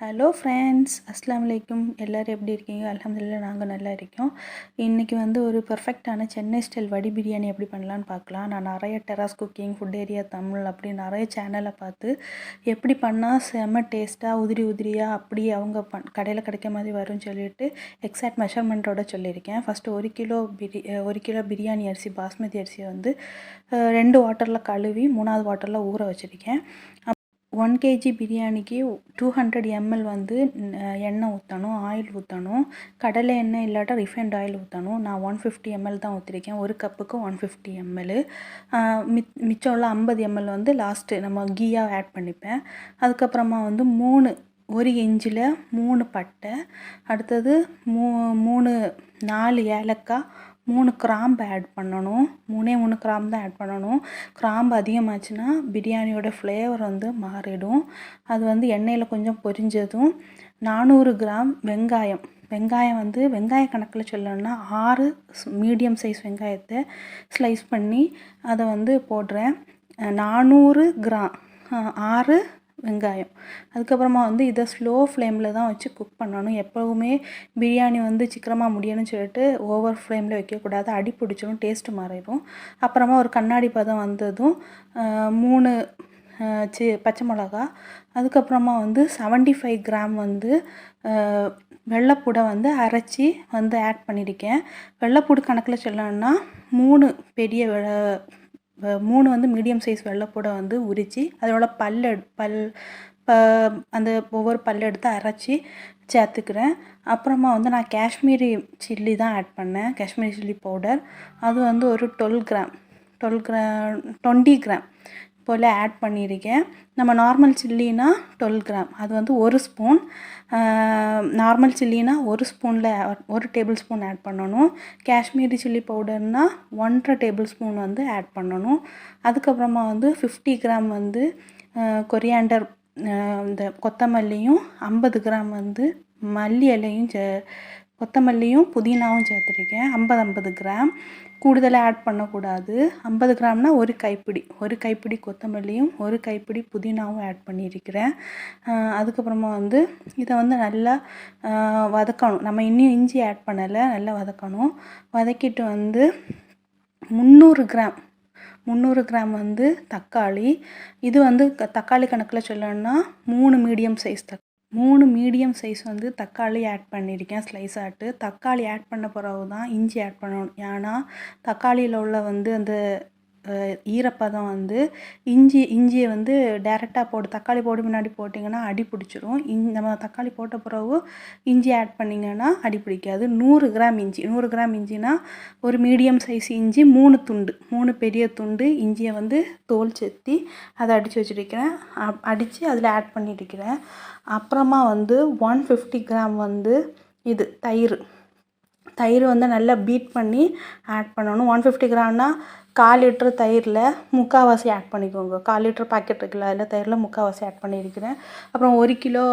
Hello friends அஸ்லாம் வலைக்கும் எல்லோரும் எப்படி இருக்கீங்க? அலமதுல்லா நாங்கள் நல்லா இருக்கோம். இன்றைக்கி வந்து ஒரு பர்ஃபெக்டான சென்னை ஸ்டைல் வடி பிரியாணி எப்படி பண்ணலான்னு பார்க்கலாம். நான் நிறைய terrace cooking food area Tamil அப்படி நிறைய சேனலை பார்த்து எப்படி பண்ணால் செம்ம டேஸ்ட்டாக உதிரி உதிரியாக அப்படியே அவங்க பண் கடையில் கிடைக்க மாதிரி வரும்னு சொல்லிட்டு எக்ஸாக்ட் மெஷர்மெண்ட்டோட சொல்லியிருக்கேன். ஃபஸ்ட்டு ஒரு கிலோ பிரி ஒரு கிலோ பிரியாணி அரிசி பாஸ்மதி அரிசியை வந்து ரெண்டு வாட்டரில் கழுவி மூணாவது வாட்டரில் ஊற வச்சுருக்கேன். ஒன் கேஜி பிரியாணிக்கு டூ ஹண்ட்ரட் எம்எல் வந்து எண்ணெய் ஊற்றணும் ஆயில் ஊற்றணும் கடலை எண்ணெய் இல்லாட்டா ரிஃபைண்ட் ஆயில் ஊற்றணும் நான் ஒன் ஃபிஃப்டி எம்எல் தான் ஊற்றிருக்கேன் ஒரு கப்புக்கு ஒன் ஃபிஃப்டி எம்எல் மிச் மிச்சம் உள்ள ஐம்பது எம்எல் வந்து லாஸ்ட்டு நம்ம கீயாக ஆட் பண்ணிப்பேன். அதுக்கப்புறமா வந்து மூணு ஒரு இஞ்சில் மூணு பட்டை. அடுத்தது மூ மூணு நாலு ஏலக்காய் மூணு கிராம்பு ஆட் பண்ணணும். மூணே மூணு கிராம்பு தான் ஆட் பண்ணணும். கிராம்பு அதிகமாச்சுன்னா பிரியாணியோட ஃப்ளேவர் வந்து மாறிடும். அது வந்து எண்ணெயில் கொஞ்சம் பொரிஞ்சதும் நானூறு கிராம் வெங்காயம். வெங்காயம் வந்து வெங்காய கணக்கில் சொல்லணும்னா ஆறு மீடியம் சைஸ் வெங்காயத்தை ஸ்லைஸ் பண்ணி அதை வந்து போடுறேன். நானூறு கிராம் ஆறு வெங்காயம். அதுக்கப்புறமா வந்து இதை ஸ்லோ ஃப்ளேமில் தான் வச்சு குக் பண்ணணும். எப்போவுமே பிரியாணி வந்து சீக்கிரமாக முடியணும்னு சொல்லிட்டு ஓவர் ஃப்ளேமில் வைக்கக்கூடாது. அடி பிடிச்சிடும் டேஸ்ட்டு மாறிடும் அப்புறமா ஒரு கண்ணாடி பதம் வந்ததும் மூணு சி பச்சை மிளகா. அதுக்கப்புறமா வந்து 75 ஃபைவ் கிராம் வந்து வெள்ளைப்பூடை வந்து அரைச்சி வந்து ஆட் பண்ணியிருக்கேன் வெள்ளைப்பூடு கணக்கில் சொல்லணும்னா மூணு பெரிய வெ- மூணு வந்து மீடியம் சைஸ் வெள்ளைப்பூடை வந்து உரித்து அதோட பல் எடு- பல் ப அந்த ஒவ்வொரு பல் எடுத்து அரைச்சி சேர்த்துக்கிறேன். அப்புறமா வந்து நான் காஷ்மீரி சில்லி தான் ஆட் பண்ணேன். காஷ்மீரி சில்லி பவுடர் அது வந்து ஒரு twelve gram twelve gram twenty gram போல் ஆட் பண்ணியிருக்கேன். நம்ம நார்மல் சில்லினா டுவெல் கிராம் அது வந்து ஒரு ஸ்பூன் நார்மல் சில்லினா ஒரு ஸ்பூனில் ஒரு டேபிள் ஸ்பூன் ஆட் பண்ணணும். காஷ்மீரி சில்லி பவுடர்னால் ஒன்றரை டேபிள் ஸ்பூன் வந்து ஆட் பண்ணணும். அதுக்கப்புறமா வந்து ஃபிஃப்டி கிராம் வந்து கொரியாண்டர் இந்த கொத்தமல்லியும் ஐம்பது கிராம் வந்து மல்லி இலையும் கொத்தமல்லியும் புதினாவும் சேர்த்துருக்கேன். ஐம்பது ஐம்பது கிராம். கூடுதலாக ஆட் பண்ணக்கூடாது. ஐம்பது கிராம்னா ஒரு கைப்பிடி. ஒரு கைப்பிடி கொத்தமல்லியும் ஒரு கைப்பிடி புதினாவும் ஆட் பண்ணியிருக்கிறேன். அதுக்கப்புறமா வந்து இதை வந்து நல்லா வதக்கணும். நம்ம இன்னும் இஞ்சி ஆட் பண்ணலை. நல்லா வதக்கணும். வதக்கிட்டு வந்து முந்நூறு கிராம். முந்நூறு கிராம் வந்து தக்காளி. இது வந்து க- தக்காளி கணக்கில் சொல்லணும்னா மூணு மீடியம் சைஸ் தக்காளி. மூணு மீடியம் சைஸ் வந்து தக்காளி ஆட் பண்ணியிருக்கேன் ஸ்லைஸ் ஆட்டு. தக்காளி ஆட் பண்ண பிறகு தான் இஞ்சி ஆட் பண்ணணும். ஏன்னா தக்காளியில் உள்ள வந்து அந்த ஈரப்பதம் வந்து இஞ்சி இஞ்சியை வந்து டேரெக்டாக போட்டு தக்காளி போட்டு முன்னாடி போட்டிங்கன்னா அடி பிடிச்சிரும். இஞ் நம்ம தக்காளி போட்ட பிறகு இஞ்சி ஆட் பண்ணிங்கன்னா அடி பிடிக்காது. நூறு கிராம் இஞ்சி நூறு கிராம் இஞ்சினா ஒரு மீடியம் சைஸ் இஞ்சி மூணு துண்டு மூணு பெரிய துண்டு இஞ்சியை வந்து தோல் செத்தி அதை அடித்து வச்சுருக்கிறேன். அடித்து அதில் ஆட் பண்ணியிருக்கிறேன் அப்புறமா வந்து ஒன் ஃபிஃப்டி கிராம் வந்து இது தயிர். தயிர் வந்து நல்லா பீட் பண்ணி ஆட் பண்ணணும். ஒன் ஃபிஃப்டி கிராம்னா கால் லிட்ரு தயிரில் முக்கால்வாசி ஆட் பண்ணிக்கோங்க. கால் லிட்ரு பாக்கெட் இருக்குல்ல அதில் தயிரில் முக்கால்வாசி ஆட் பண்ணியிருக்கிறேன் அப்புறம் ஒரு கிலோ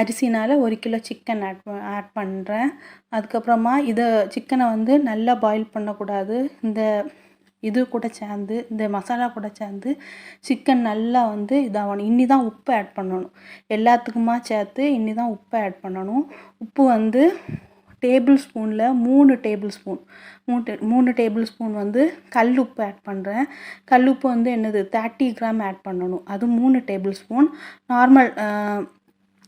அரிசினால் ஒரு கிலோ சிக்கன் ஆட் ஆட் பண்ணுறேன் அதுக்கப்புறமா இதை சிக்கனை வந்து நல்லா பாயில் பண்ணக்கூடாது. இந்த இது கூட சேர்ந்து இந்த மசாலா கூட சேர்ந்து சிக்கன் நல்லா வந்து இதாகணும் இன்னி தான் உப்பு ஆட் பண்ணணும். எல்லாத்துக்குமா சேர்த்து இன்னி தான் உப்பு ஆட் பண்ணணும். உப்பு வந்து டேபிள் ஸ்பூனில் மூணு டேபிள் ஸ்பூன். மூணு டே- மூணு டேபிள் ஸ்பூன் வந்து கல் உப்பு ஆட் பண்ணுறேன் கல் உப்பு வந்து என்னது? தேர்ட்டி கிராம் ஆட் பண்ணணும். அது மூணு டேபிள் ஸ்பூன். நார்மல்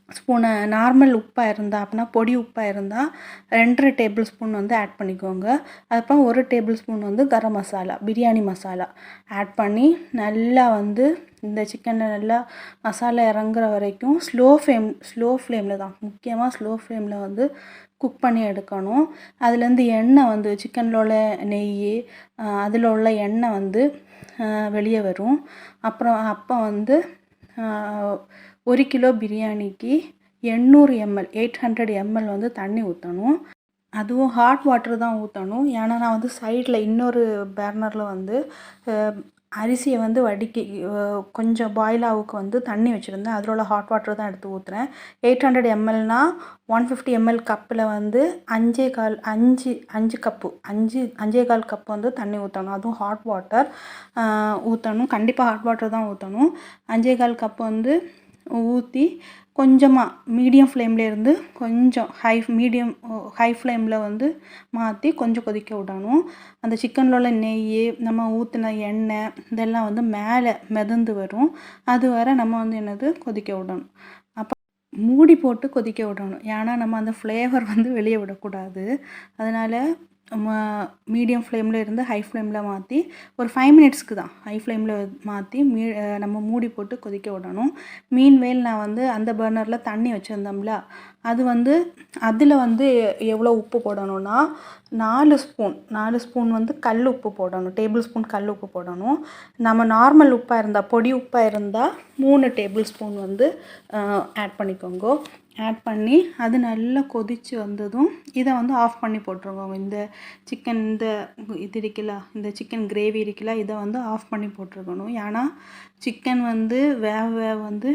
ஸ்பூனை நார்மல் உப்பாக இருந்தால் அப்படின்னா பொடி உப்பாக இருந்தால் ரெண்டரை டேபிள் ஸ்பூன் வந்து ஆட் பண்ணிக்கோங்க. அதுக்கப்புறம் ஒரு டேபிள் ஸ்பூன் வந்து கரம் மசாலா பிரியாணி மசாலா ஆட் பண்ணி நல்லா வந்து இந்த சிக்கனில் நல்லா மசாலா இறங்குற வரைக்கும் ஸ்லோ ஃப்ளேம் ஸ்லோ ஃப்ளேமில் தான். முக்கியமாக ஸ்லோ ஃப்ளேமில் வந்து குக் பண்ணி எடுக்கணும். அதுலேருந்து எண்ணெய் வந்து சிக்கனில் உள்ள நெய் அதில் உள்ள எண்ணெய் வந்து வெளியே வரும். அப்புறம் அப்போ வந்து ஒரு கிலோ பிரியாணிக்கு எண்ணூறு எம்எல் எயிட் ஹண்ட்ரட் எம்எல் வந்து தண்ணி ஊற்றணும் அதுவும் ஹாட் வாட்டர் தான் ஊற்றணும் ஏன்னா நான் வந்து சைடில் இன்னொரு பேர்னரில் வந்து அரிசியை வந்து வடிக்கி கொஞ்சம் பாயில் வந்து தண்ணி வச்சுருந்தேன். அதில் உள்ள ஹாட் வாட்டர் தான் எடுத்து ஊற்றுறேன் எயிட் ஹண்ட்ரட் எம்எல்னா ஒன் ஃபிஃப்டி எம்எல் கப்பில் வந்து அஞ்சே கால் அஞ்சு அஞ்சு கப்பு அஞ்சு அஞ்சே கால் கப் வந்து தண்ணி ஊற்றணும் அதுவும் ஹாட் வாட்டர் ஊற்றணும் கண்டிப்பாக ஹாட் வாட்டர் தான் ஊற்றணும் அஞ்சே கால் கப் வந்து ஊற்றி கொஞ்சமாக மீடியம் ஃப்ளேமில் இருந்து கொஞ்சம் ஹை மீடியம் ஹை ஃப்ளேமில் வந்து மாற்றி கொஞ்சம் கொதிக்க விடணும். அந்த சிக்கனில் உள்ள நெய் நம்ம ஊற்றின எண்ணெய் இதெல்லாம் வந்து மேலே மிதந்து வரும். அது வரை நம்ம வந்து என்னது? கொதிக்க விடணும். அப்போ மூடி போட்டு கொதிக்க விடணும். ஏன்னா நம்ம அந்த ஃப்ளேவர் வந்து வெளியே விடக்கூடாது. அதனால் மீடியம் ஃப்ளேமில் இருந்து ஹை ஃப்ளேமில் மாற்றி ஒரு ஃபைவ் மினிட்ஸ்க்கு தான் ஹை ஃப்ளேமில் மாற்றி மீ நம்ம மூடி போட்டு கொதிக்க விடணும். மீன் வேல் நான் வந்து அந்த பர்னரில் தண்ணி வச்சுருந்தோம்ல அது வந்து அதில் வந்து எவ்வளோ உப்பு போடணும்னா நாலு ஸ்பூன் நாலு ஸ்பூன் வந்து கல் உப்பு போடணும் டேபிள் ஸ்பூன் கல் உப்பு போடணும். நம்ம நார்மல் உப்பாக இருந்தால் பொடி உப்பாக இருந்தால் மூணு டேபிள் ஸ்பூன் வந்து ஆட் பண்ணிக்கோங்க. ஆட் பண்ணி அது நல்லா கொதித்து வந்ததும் இதை வந்து ஆஃப் பண்ணி போட்டுருவோங்க இந்த சிக்கன் இந்த இது இருக்குல்ல இந்த சிக்கன் கிரேவி இருக்குல்ல இதை வந்து ஆஃப் பண்ணி போட்டிருக்கணும். ஏன்னா சிக்கன் வந்து வேக வேக வந்து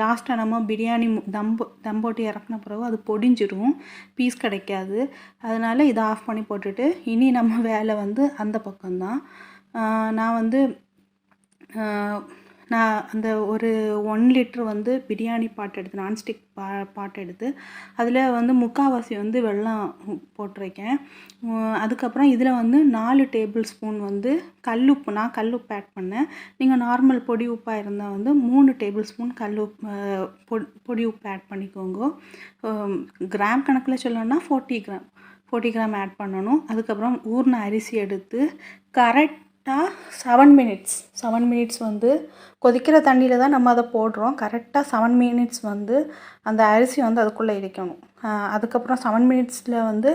லாஸ்ட்டாக நம்ம பிரியாணி தம் தம் போட்டு இறக்குன பிறகு அது பொடிஞ்சிடும் பீஸ் கிடைக்காது. அதனால் இதை ஆஃப் பண்ணி போட்டுட்டு இனி நம்ம வேலை வந்து அந்த பக்கம்தான். நான் வந்து நான் அந்த ஒரு ஒன் லிட்ரு வந்து பிரியாணி பாட் எடுத்து நான்ஸ்டிக் பா பாட் எடுத்து அதில் வந்து முக்கால்வாசி வந்து வெள்ளம் போட்டிருக்கேன். அதுக்கப்புறம் இதில் வந்து நாலு டேபிள் ஸ்பூன் வந்து கல் உப்பு நான் கல் உப்பு ஆட் பண்ணேன். நீங்கள் நார்மல் பொடி உப்பாக இருந்தால் வந்து மூணு டேபிள் ஸ்பூன் கல் உப்பு பொடி உப்பு ஆட் பண்ணிக்கோங்க. கிராம் கணக்கில் சொல்லணும்னா forty gram forty gram add பண்ணணும். அதுக்கப்புறம் ஊறின அரிசி எடுத்து கரெக்ட் கரெக்டாக செவன் மினிட்ஸ் செவன் மினிட்ஸ் வந்து கொதிக்கிற தண்ணியில் தான் நம்ம அதை போடுறோம். கரெக்டாக செவன் மினிட்ஸ் வந்து அந்த அரிசி வந்து அதுக்குள்ளே இடிக்கணும். அதுக்கப்புறம் செவன் மினிட்ஸில் வந்து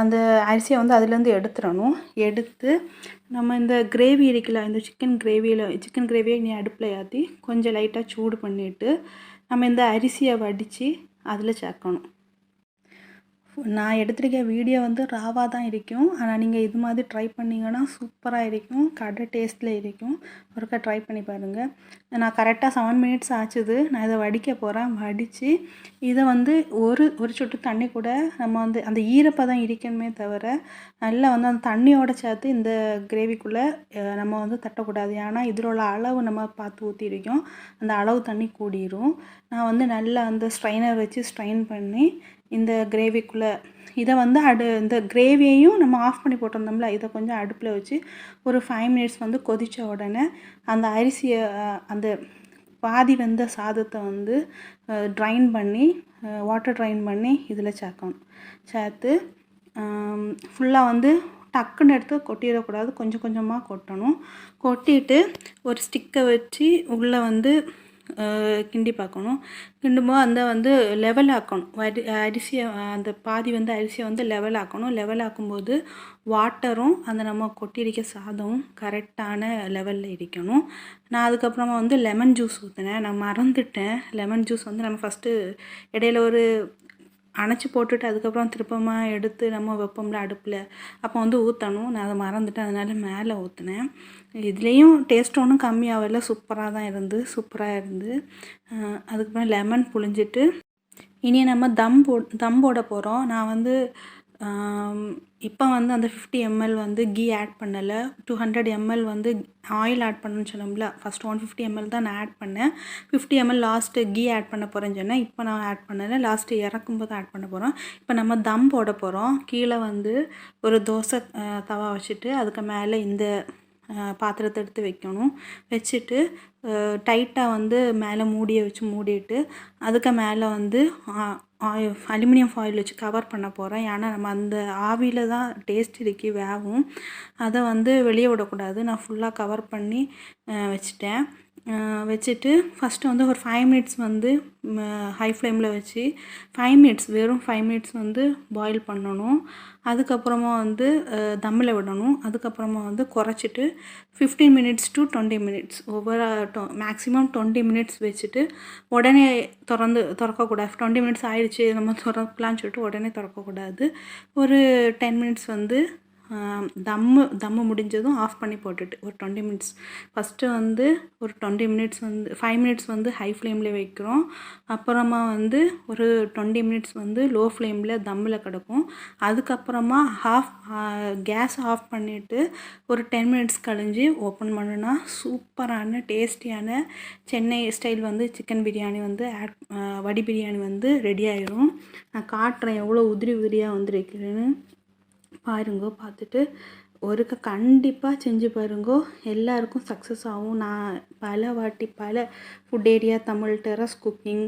அந்த அரிசியை வந்து அதுலேருந்து எடுத்துடணும். எடுத்து நம்ம இந்த கிரேவி இருக்குல்ல இந்த சிக்கன் கிரேவியில் சிக்கன் கிரேவியை நீ அடுப்பில் ஏற்றி கொஞ்சம் லைட்டாக சூடு பண்ணிவிட்டு நம்ம இந்த அரிசியை வடித்து அதில் சேர்க்கணும். நான் எடுத்திருக்க வீடியோ வந்து ராவாக தான் இருக்கும். ஆனால் நீங்கள் இது மாதிரி ட்ரை பண்ணிங்கன்னா சூப்பராக இருக்கும். கடை டேஸ்ட்டில் இருக்கும். ஒருக்கா ட்ரை பண்ணி பாருங்கள் நான் கரெக்டாக செவன் மினிட்ஸ் ஆச்சுது. நான் இதை வடிக்க போகிறேன் வடித்து இதை வந்து ஒரு ஒரு சொட்டு தண்ணி கூட நம்ம வந்து அந்த ஈரப்பதம் இருக்கணுமே தவிர நல்லா வந்து அந்த தண்ணியோட சேர்த்து இந்த கிரேவிக்குள்ளே நம்ம வந்து தட்டக்கூடாது. ஏன்னா இதில் உள்ள அளவு நம்ம பார்த்து ஊற்றிருக்கோம் அந்த அளவு தண்ணி கூடிரும். நான் வந்து நல்லா அந்த ஸ்ட்ரைனர் வச்சு ஸ்ட்ரைன் பண்ணி இந்த கிரேவிக்குள்ளே இதை வந்து அடு இந்த கிரேவியையும் நம்ம ஆஃப் பண்ணி போட்டிருந்தோம்ல இதை கொஞ்சம் அடுப்பில் வச்சு ஒரு ஃபைவ் மினிட்ஸ் வந்து கொதித்த உடனே அந்த அரிசியை அந்த பாதி வெந்த சாதத்தை வந்து ட்ரைன் பண்ணி வாட்டர் ட்ரைன் பண்ணி இதில் சேர்க்கணும். சேர்த்து ஃபுல்லாக வந்து டக்குன்னு எடுத்து கொட்டிடக்கூடாது. கொஞ்சம் கொஞ்சமாக கொட்டணும். கொட்டிட்டு ஒரு ஸ்டிக்கை வச்சு உள்ளே வந்து கிண்டி பார்க்கணும். கிண்டும்போது அந்த வந்து லெவல் ஆக்கணும். அரி அரிசியை அந்த பாதி வந்து அரிசியை வந்து லெவல் ஆக்கணும். லெவல் ஆக்கும்போது வாட்டரும் அந்த நம்ம கொட்டிடிக்க சாதமும் கரெக்டான லெவலில் இருக்கணும் நான் அதுக்கப்புறமா வந்து லெமன் ஜூஸ் ஊற்றினேன் நான் மறந்துட்டேன். லெமன் ஜூஸ் வந்து நம்ம ஃபஸ்ட்டு இடையில ஒரு அணைச்சி போட்டுட்டு அதுக்கப்புறம் திருப்பமாக எடுத்து நம்ம வைப்போம்ல அடுப்பில். அப்போ வந்து ஊற்றணும் நான் அதை மறந்துட்டேன். அதனால மேலே ஊற்றினேன் இதுலேயும் டேஸ்ட் ஒன்றும் கம்மியாகல சூப்பராக தான் இருந்து. சூப்பராக இருந்து. அதுக்கப்புறம் லெமன் புழிஞ்சிட்டு இனி நம்ம தம் போ தம் போட போகிறோம் நான் வந்து இப்போ வந்து அந்த ஃபிஃப்டி எம்எல் வந்து கீ ஆட் பண்ணலை. டூ ஹண்ட்ரட் எம்எல் வந்து ஆயில் ஆட் பண்ணணும்னு சொன்னோம்ல ஃபஸ்ட் ஒன் ஃபிஃப்டி எம்எல் தான் நான் ஆட் பண்ணேன். Fifty ML last ghee add பண்ண போகிறேன்னு சொன்னேன். இப்போ நான் ஆட் பண்ணலை லாஸ்ட்டு இறக்கும்போது ஆட் பண்ண போகிறோம் இப்போ நம்ம தம் போட போகிறோம் கீழே வந்து ஒரு தோசை தவா வச்சுட்டு அதுக்கு மேலே இந்த பாத்திரத்தை எடுத்து வைக்கணும். வச்சுட்டு டைட்டாக வந்து மேலே மூடியை வச்சு மூடிட்டு அதுக்கு மேலே வந்து அலுமினியம் ஃபாயில் வச்சு கவர் பண்ண போகிறேன் ஏன்னா நம்ம அந்த ஆவியில் தான் டேஸ்ட் இருக்கி வேகும் அதை வந்து வெளியே விடக்கூடாது. நான் ஃபுல்லாக கவர் பண்ணி வச்சுட்டேன். வச்சுட்டு ஃபஸ்ட்டு வந்து ஒரு ஃபைவ் மினிட்ஸ் வந்து ஹை ஃப்ளேமில் வச்சு ஃபைவ் மினிட்ஸ் வெறும் ஃபைவ் மினிட்ஸ் வந்து பாயில் பண்ணணும். அதுக்கப்புறமா வந்து தம்மில் விடணும். அதுக்கப்புறமா வந்து குறைச்சிட்டு fifteen minutes to twenty minutes ஒவ்வொரு மேக்ஸிமம் டுவெண்ட்டி மினிட்ஸ் வச்சுட்டு உடனே திறந்து திறக்கக்கூடாது. டுவெண்ட்டி மினிட்ஸ் ஆயிடுச்சு நம்ம திறக்கலான்னு சொல்லிட்டு உடனே திறக்கக்கூடாது. ஒரு டென் மினிட்ஸ் வந்து தம்மு தம்மு முடிஞ்சதும் ஆஃப் பண்ணி போட்டுட்டு ஒரு டுவெண்ட்டி மினிட்ஸ் ஃபஸ்ட்டு வந்து ஒரு டுவெண்ட்டி மினிட்ஸ் வந்து ஃபைவ் மினிட்ஸ் வந்து ஹை ஃப்ளேமில் வைக்கிறோம். அப்புறமா வந்து ஒரு டுவெண்ட்டி மினிட்ஸ் வந்து லோ ஃப்ளேமில் தம்மில் கிடக்கும். அதுக்கப்புறமா ஹாஃப் கேஸ் ஆஃப் பண்ணிவிட்டு ஒரு டென் மினிட்ஸ் கழிஞ்சு ஓப்பன் பண்ணுனா சூப்பரான டேஸ்டியான சென்னை ஸ்டைல் வந்து சிக்கன் பிரியாணி வந்து ஆட் வடி பிரியாணி வந்து ரெடி ஆயிடும் நான் காட்டுறேன் எவ்வளோ உதிரி உதிரியாக வந்திருக்குன்னு. பாருங்கோ பார்த்துட்டு ஒருக்க கண்டிப்பாக செஞ்சு பாருங்கோ. எல்லாருக்கும் சக்ஸஸ் ஆகும். நான் பல வாட்டி பல food area Tamil terrace cooking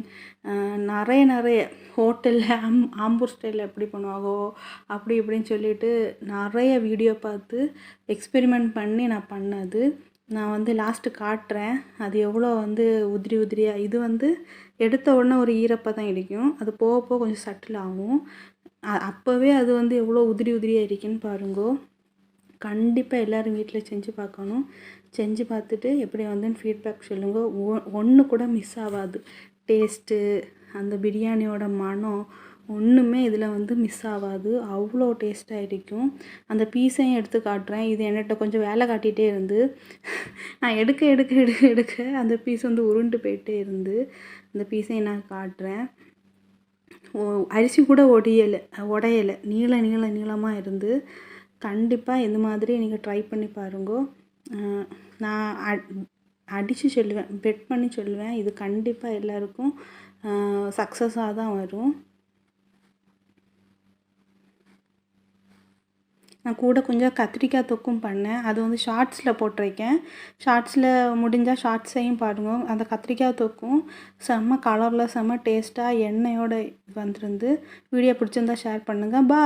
நிறைய நிறைய ஹோட்டலில் ஆம் ஆம்பூர் ஸ்டைலில் எப்படி பண்ணுவாங்கோ அப்படி இப்படின்னு சொல்லிட்டு நிறைய வீடியோ பார்த்து எக்ஸ்பெரிமெண்ட் பண்ணி நான் பண்ணது. நான் வந்து லாஸ்ட்டு காட்டுறேன். அது எவ்வளோ வந்து உதிரி உதிரியாக இது வந்து எடுத்த உடனே ஒரு ஈரப்பதம் இடிக்கும். அது போக போக கொஞ்சம் சட்டில் ஆகும். அப்போவே அது வந்து எவ்வளோ உதிரி உதிரியாக இருக்குன்னு பாருங்கோ. கண்டிப்பாக எல்லோரும் வீட்டில் செஞ்சு பார்க்கணும் செஞ்சு பார்த்துட்டு எப்படி வந்துன்னு ஃபீட்பேக் சொல்லுங்க. ஒன்று கூட மிஸ் ஆகாது டேஸ்ட்டு அந்த பிரியாணியோட மனம் ஒன்றுமே இதில் வந்து மிஸ் ஆகாது அவ்வளோ டேஸ்ட்டாக இருக்கும். அந்த பீஸையும் எடுத்து காட்டுறேன். இது என்கிட்ட கொஞ்சம் வேலை காட்டிகிட்டே இருந்து. நான் எடுக்க எடுக்க எடுக்க எடுக்க அந்த பீஸ் வந்து உருண்டு போயிட்டே இருந்து. அந்த பீஸையும் நான் காட்டுறேன். அரிசி கூட ஒடியலை உடையலை நீள நீள நீளமாக இருந்து கண்டிப்பாக இந்த மாதிரி நீங்கள் ட்ரை பண்ணி பாருங்கோ. நான் அடித்து சொல்லுவேன் பெட் பண்ணி சொல்லுவேன். இது கண்டிப்பாக எல்லாருக்கும் சக்ஸஸாக தான் வரும். நான் கூட கொஞ்சம் கத்திரிக்காய் தொக்கும் பண்ணேன். அது வந்து ஷார்ட்ஸில் போட்டிருக்கேன். ஷார்ட்ஸில் முடிஞ்சால் ஷார்ட்ஸையும் பாருங்க. அந்த கத்திரிக்காய் தொக்கும் செம்ம கலரில் செம்ம டேஸ்ட்டாக எண்ணெயோடு வந்திருந்து வீடியோ பிடிச்சிருந்தா ஷேர் பண்ணுங்கள் பா